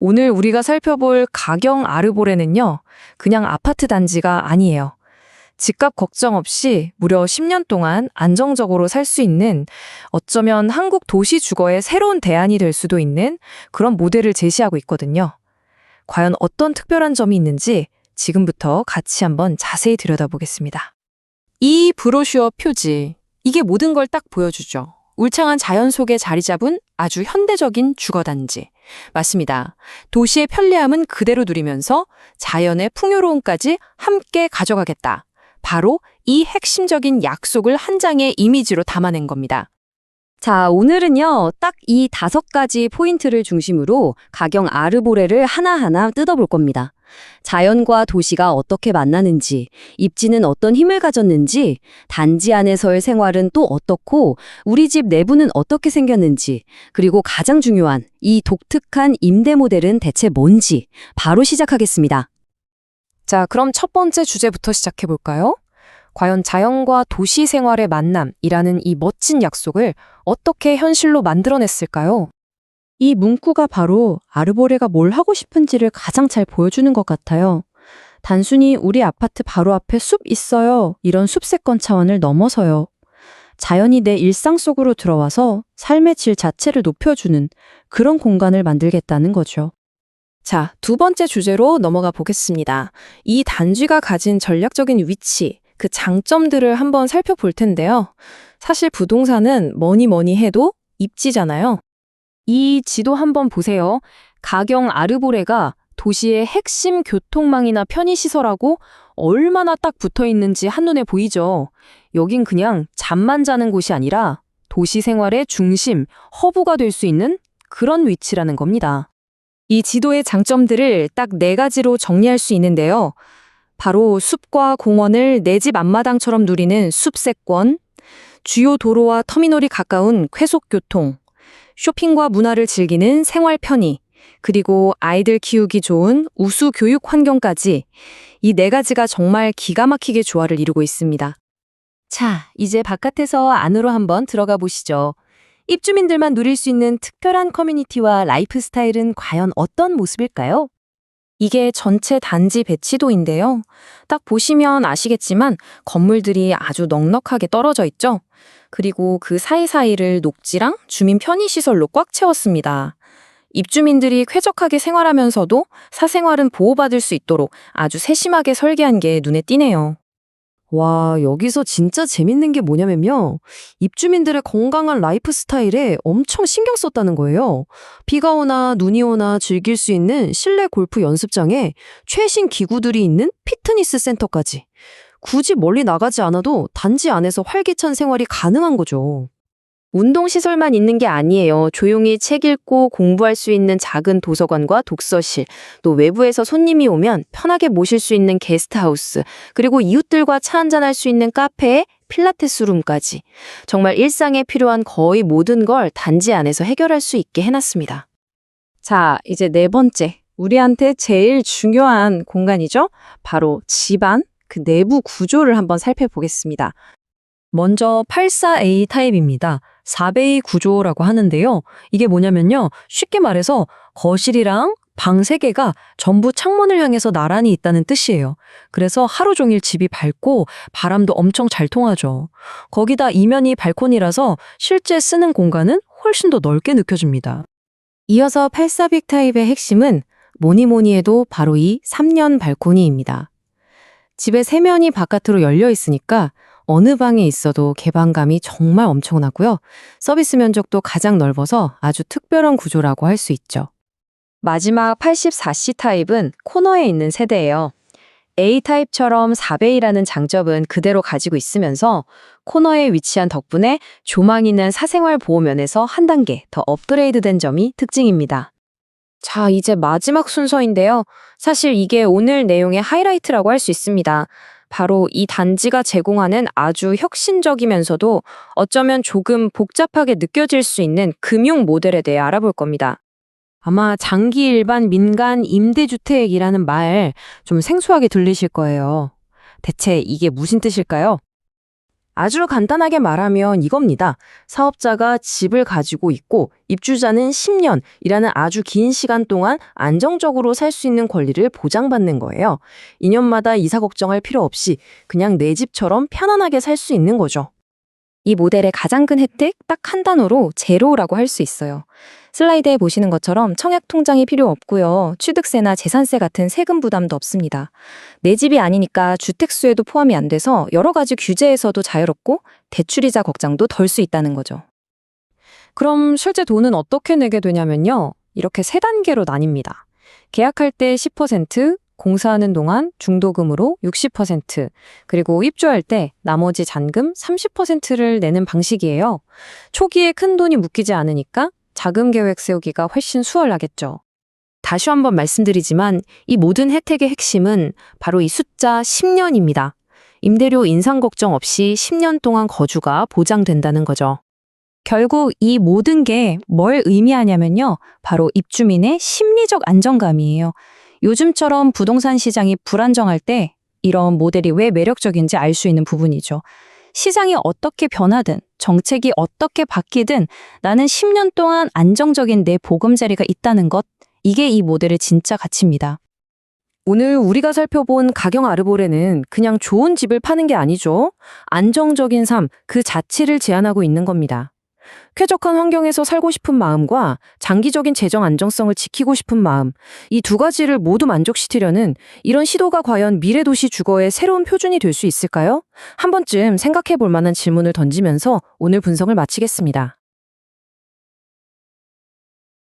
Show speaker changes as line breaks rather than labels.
오늘 우리가 살펴볼 가경 아르보레는요, 그냥 아파트 단지가 아니에요. 집값 걱정 없이 무려 10년 동안 안정적으로 살 수 있는 어쩌면 한국 도시 주거의 새로운 대안이 될 수도 있는 그런 모델을 제시하고 있거든요. 과연 어떤 특별한 점이 있는지 지금부터 같이 한번 자세히 들여다보겠습니다.
이 브로슈어 표지, 이게 모든 걸 딱 보여주죠. 울창한 자연 속에 자리 잡은 아주 현대적인 주거단지. 맞습니다. 도시의 편리함은 그대로 누리면서 자연의 풍요로움까지 함께 가져가겠다. 바로 이 핵심적인 약속을 한 장의 이미지로 담아낸 겁니다.
자, 오늘은요, 딱 이 다섯 가지 포인트를 중심으로 가경 아르보레를 하나하나 뜯어볼 겁니다. 자연과 도시가 어떻게 만나는지, 입지는 어떤 힘을 가졌는지, 단지 안에서의 생활은 또 어떻고, 우리 집 내부는 어떻게 생겼는지, 그리고 가장 중요한 이 독특한 임대 모델은 대체 뭔지 바로 시작하겠습니다.
자, 그럼 첫 번째 주제부터 시작해 볼까요? 과연 자연과 도시 생활의 만남이라는 이 멋진 약속을 어떻게 현실로 만들어냈을까요?
이 문구가 바로 아르보레가 뭘 하고 싶은지를 가장 잘 보여주는 것 같아요. 단순히 우리 아파트 바로 앞에 숲 있어요. 이런 숲세권 차원을 넘어서요. 자연이 내 일상 속으로 들어와서 삶의 질 자체를 높여주는 그런 공간을 만들겠다는 거죠.
자, 두 번째 주제로 넘어가 보겠습니다. 이 단지가 가진 전략적인 위치, 그 장점들을 한번 살펴볼 텐데요. 사실 부동산은 뭐니 뭐니 해도 입지잖아요. 이 지도 한번 보세요. 가경 아르보레가 도시의 핵심 교통망이나 편의시설하고 얼마나 딱 붙어 있는지 한눈에 보이죠. 여긴 그냥 잠만 자는 곳이 아니라 도시 생활의 중심, 허브가 될 수 있는 그런 위치라는 겁니다. 이 지도의 장점들을 딱 네 가지로 정리할 수 있는데요. 바로 숲과 공원을 내 집 앞마당처럼 누리는 숲세권, 주요 도로와 터미널이 가까운 쾌속교통, 쇼핑과 문화를 즐기는 생활 편의, 그리고 아이들 키우기 좋은 우수 교육 환경까지 이 네 가지가 정말 기가 막히게 조화를 이루고 있습니다. 자, 이제 바깥에서 안으로 한번 들어가 보시죠. 입주민들만 누릴 수 있는 특별한 커뮤니티와 라이프 스타일은 과연 어떤 모습일까요? 이게 전체 단지 배치도인데요. 딱 보시면 아시겠지만 건물들이 아주 넉넉하게 떨어져 있죠. 그리고 그 사이사이를 녹지랑 주민 편의시설로 꽉 채웠습니다. 입주민들이 쾌적하게 생활하면서도 사생활은 보호받을 수 있도록 아주 세심하게 설계한 게 눈에 띄네요.
와, 여기서 진짜 재밌는 게 뭐냐면요. 입주민들의 건강한 라이프 스타일에 엄청 신경 썼다는 거예요. 비가 오나 눈이 오나 즐길 수 있는 실내 골프 연습장에 최신 기구들이 있는 피트니스 센터까지. 굳이 멀리 나가지 않아도 단지 안에서 활기찬 생활이 가능한 거죠.
운동시설만 있는 게 아니에요. 조용히 책 읽고 공부할 수 있는 작은 도서관과 독서실, 또 외부에서 손님이 오면 편하게 모실 수 있는 게스트하우스, 그리고 이웃들과 차 한잔할 수 있는 카페에 필라테스 룸까지. 정말 일상에 필요한 거의 모든 걸 단지 안에서 해결할 수 있게 해놨습니다.
자, 이제 네 번째. 우리한테 제일 중요한 공간이죠. 바로 집안, 그 내부 구조를 한번 살펴보겠습니다. 먼저 84A 타입입니다. 4베이 구조라고 하는데요. 이게 뭐냐면요. 쉽게 말해서 거실이랑 방 3개가 전부 창문을 향해서 나란히 있다는 뜻이에요. 그래서 하루 종일 집이 밝고 바람도 엄청 잘 통하죠. 거기다 이면이 발코니라서 실제 쓰는 공간은 훨씬 더 넓게 느껴집니다.
이어서 84빅 타입의 핵심은 뭐니 뭐니 해도 바로 이 3년 발코니입니다. 집의 세면이 바깥으로 열려 있으니까 어느 방에 있어도 개방감이 정말 엄청나고요. 서비스 면적도 가장 넓어서 아주 특별한 구조라고 할 수 있죠. 마지막 84C 타입은 코너에 있는 세대예요. A 타입처럼 4배이라는 장점은 그대로 가지고 있으면서 코너에 위치한 덕분에 조망 있는 사생활 보호 면에서 한 단계 더 업그레이드된 점이 특징입니다. 자, 이제 마지막 순서인데요. 사실 이게 오늘 내용의 하이라이트라고 할 수 있습니다. 바로 이 단지가 제공하는 아주 혁신적이면서도 어쩌면 조금 복잡하게 느껴질 수 있는 금융 모델에 대해 알아볼 겁니다. 아마 장기 일반 민간 임대주택이라는 말 좀 생소하게 들리실 거예요. 대체 이게 무슨 뜻일까요? 아주 간단하게 말하면 이겁니다. 사업자가 집을 가지고 있고 입주자는 10년이라는 아주 긴 시간 동안 안정적으로 살 수 있는 권리를 보장받는 거예요. 2년마다 이사 걱정할 필요 없이 그냥 내 집처럼 편안하게 살 수 있는 거죠.
이 모델의 가장 큰 혜택 딱 한 단어로 제로라고 할 수 있어요. 슬라이드에 보시는 것처럼 청약 통장이 필요 없고요. 취득세나 재산세 같은 세금 부담도 없습니다. 내 집이 아니니까 주택수에도 포함이 안 돼서 여러 가지 규제에서도 자유롭고 대출이자 걱정도 덜 수 있다는 거죠.
그럼 실제 돈은 어떻게 내게 되냐면요. 이렇게 세 단계로 나뉩니다. 계약할 때 10%, 공사하는 동안 중도금으로 60%, 그리고 입주할 때 나머지 잔금 30%를 내는 방식이에요. 초기에 큰 돈이 묶이지 않으니까 자금 계획 세우기가 훨씬 수월하겠죠.
다시 한번 말씀드리지만 이 모든 혜택의 핵심은 바로 이 숫자 10년입니다. 임대료 인상 걱정 없이 10년 동안 거주가 보장된다는 거죠.
결국 이 모든 게 뭘 의미하냐면요. 바로 입주민의 심리적 안정감이에요. 요즘처럼 부동산 시장이 불안정할 때 이런 모델이 왜 매력적인지 알 수 있는 부분이죠. 시장이 어떻게 변하든 정책이 어떻게 바뀌든 나는 10년 동안 안정적인 내 보금자리가 있다는 것, 이게 이 모델의 진짜 가치입니다.
오늘 우리가 살펴본 가경 아르보레는 그냥 좋은 집을 파는 게 아니죠. 안정적인 삶 그 자체를 제안하고 있는 겁니다. 쾌적한 환경에서 살고 싶은 마음과 장기적인 재정 안정성을 지키고 싶은 마음, 이 두 가지를 모두 만족시키려는 이런 시도가 과연 미래 도시 주거의 새로운 표준이 될 수 있을까요? 한 번쯤 생각해 볼 만한 질문을 던지면서 오늘 분석을 마치겠습니다.